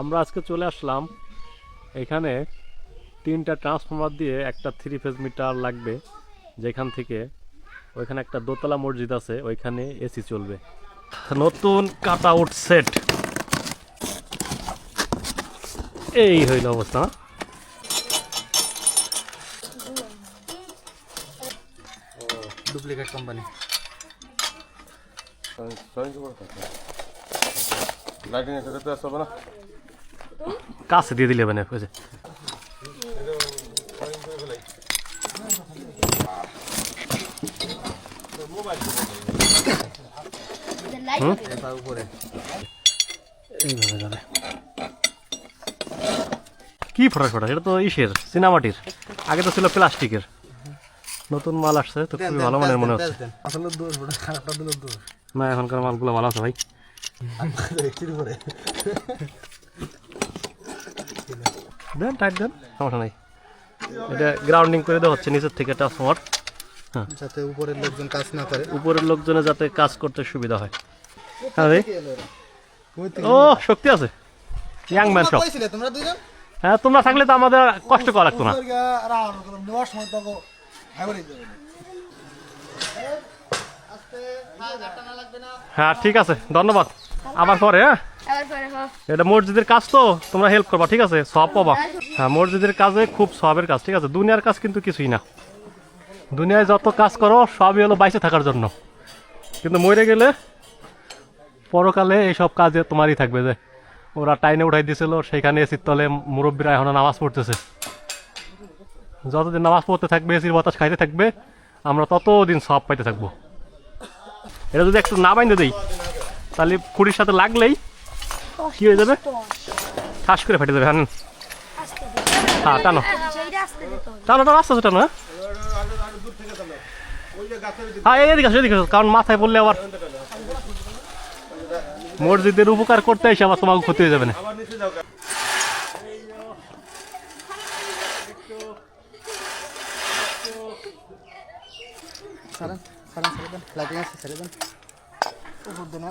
আমরা আজকে চলে আসলাম এখানে তিনটা ট্রান্সফরমার দিয়ে একটা থ্রি ফেজ মিটার লাগবে যেখান থেকে ওইখানে একটা দোতলা মসজিদ আছে ওইখানে এসি চলবে। নতুন কাট আউট সেট এই হইল অবস্থা। ডুপ্লিকেট কোম্পানি লাইটিং এর সাথে আসবে না। কাছে দিয়ে দিলে মানে কি ফটা ফটা এটা তো ইসের সিনেমাটির। আগে তো ছিল প্লাস্টিকের। নতুন মাল আসছে তো খুবই ভালো মানের মনে হচ্ছে। আসলে দোষ ওটা খারাপটা দিল দোষ। না এখনকার মালগুলো ভালো আছে ভাই। দেন টাইট দেন। সমস্যা নাই। এটা গ্রাউন্ডিং করে দেওয়া হচ্ছে নিচের থেকে ট্রান্সফর্মার যাতে উপরের লোকজন কাজ না করে। উপরের লোকজনের যাতে কাজ করতে সুবিধা হয়। হ্যাঁ রে ও শক্তি আছে। ইয়াং ম্যান সব তোমরা হ্যাঁ তোমরা থাকলে তো আমাদের কষ্ট করা লাগতো না। তো হ্যাঁ ঠিক আছে। ধন্যবাদ। আবার পরে হ্যাঁ? আবার পরে হোক এটা মসজিদের কাজ তো তোমরা হেল্প করবা ঠিক আছে? সব পাবা। হ্যাঁ মসজিদের কাজে খুব সবের কাজ ঠিক আছে? দুনিয়ার কাজ কিন্তু কিছুই না। দুনিয়ায় যত কাজ করো সবই হলো বাইসে থাকার জন্য। কিন্তু মরে গেলে পরকালে এইসব কাজে তোমারই থাকবে যে ওরা টাইনে উঠাই দিয়েছিল সেইখানে এসির তলে মুরব্বীরা এখন নামাজ পড়তেছে। যতদিন নামাজ পড়তে থাকবে এসির বাতাস খাইতে থাকবে আমরা ততদিন সব পাইতে থাকব। এটা যদি একটু না বাইন্ধে দিই তাহলে খুঁড়ির সাথে লাগলেই কি হয়ে যাবে? ঠাস করে ফেটে যাবে হ্যাঁ হ্যাঁ টানো। টানো টানো আস্তে আস্তে টানো হ্যাঁ। হ্যাঁ এদিকে আসো, এদিকে কারণ মাথায় পড়লে আবার মসজিদের উপকার করতে এসে আবার তোমাকে ক্ষতি হয়ে যাবে না। সারান সারান দেন লাইটিং আছে দেন উপর দেন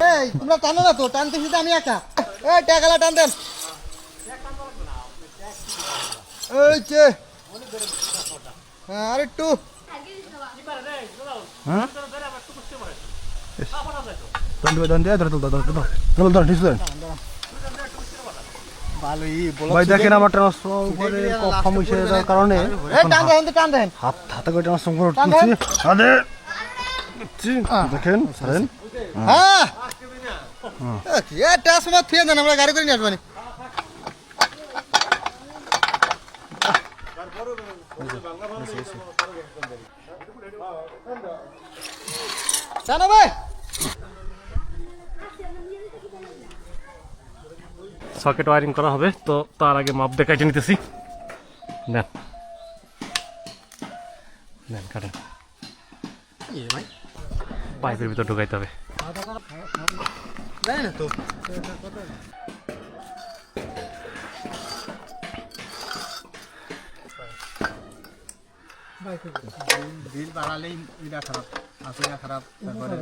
ভাই এই তোমরা টানো না তো টানতেছি তো আমি একা। এই টাকালা টান দেন। এই যে। হ্যাঁ আর একটু ভাই দেখেন আমার উপরে কম হয়েছে কারণে। হাত হাতে করে ট্রান্সফার করে টান তুলছি দেন। আরে। দেখেন ছাড়েন হ্যাঁ। এটা সময় থিয়ে দেন আমরা গাড়ি করে নিয়ে আসবানি। সকেট ওয়ারিং করা হবে, তো তার আগে মাপ দেখাইতে নিতেছি। নেন। নেন, কাটেন। পাইপের ভিতর ঢুকাইতে হবে। তো বিল বাড়ালেই এটা খারাপ আসলে খারাপ তারপরে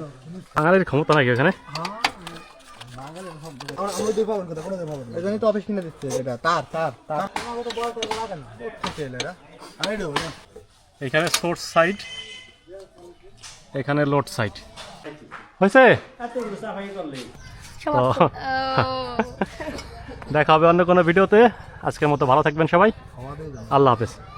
বাঙালির ক্ষমতা নাকি ওখানে? তো অফিস কিনে দিচ্ছে এটা তার তার তার আমি দেবো না এখানে সোর্স সাইড এখানে লোড সাইড হয়েছে দেখা হবে অন্য কোনো ভিডিওতে। আজকের মতো ভালো থাকবেন সবাই। আল্লাহ হাফেজ।